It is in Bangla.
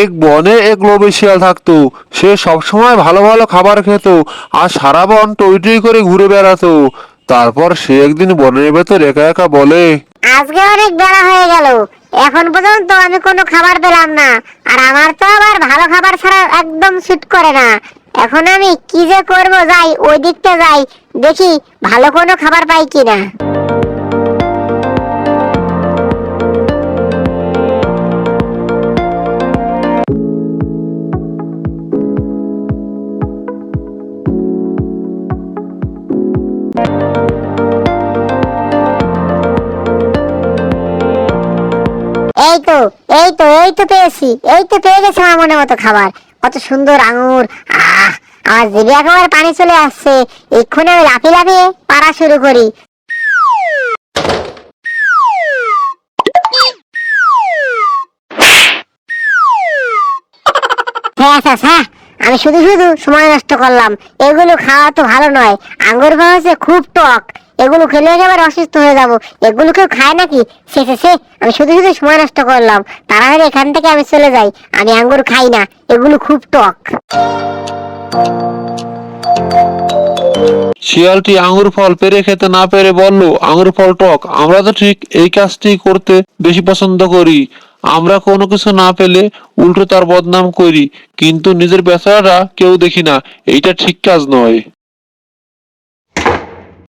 এক বনে এক লোভী শিয়াল থাকতো। সে সবসময় ভালো ভালো খাবার খেত আর সারা বন টই করে ঘুরে বেড়াতো। তারপর সে একদিন বনের ভেতর একা একা বলে, আজকে অনেক বেলা হয়ে গেল। এখন পর্যন্ত আমি কোনো খাবার পেলাম না। আর আমার তো আবার ভালো খাবার ছাড়া একদম সুট করে না। এখন আমি কি যে করব যাই, ওই দিকটা যাই। দেখি ভালো কোনো খাবার পাই কিনা। এই তো এই তো এই তো পেয়েছি, এই তো পেয়ে গেছি আমার মনের মতো খাবার। কত সুন্দর আঙুর, আহ, আমার জিভে একেবারে পানি চলে আসছে। এক্ষুনি আমি লাফিয়ে লাফিয়ে পারা শুরু করি। হ্যাঁ আমি শুধু শুধু সময় নষ্ট করলাম। এগুলো খাওয়া তো ভালো নয়। আঙ্গুর হচ্ছে খুব টক। এগুলো খেলে একেবারে অসুস্থ হয়ে যাব। এগুলো কেউ খায় নাকি? সে সে আমি শুধু শুধু সময় নষ্ট করলাম। তাড়াতাড়ি এখান থেকে আমি চলে যাই। আমি আঙ্গুর খাই না। এগুলো খুব টক। শিয়ালটি আঙুর ফল পেরে খেতে না পেরে বলল আঙুর ফল টক। আমরা তো ঠিক এই কাজটি করতে বেশি পছন্দ করি। আমরা কোনো কিছু না পেলে উল্টো তার বদনাম করি, কিন্তু নিজের বেচারা কেউ দেখি না। এইটা ঠিক কাজ নয়।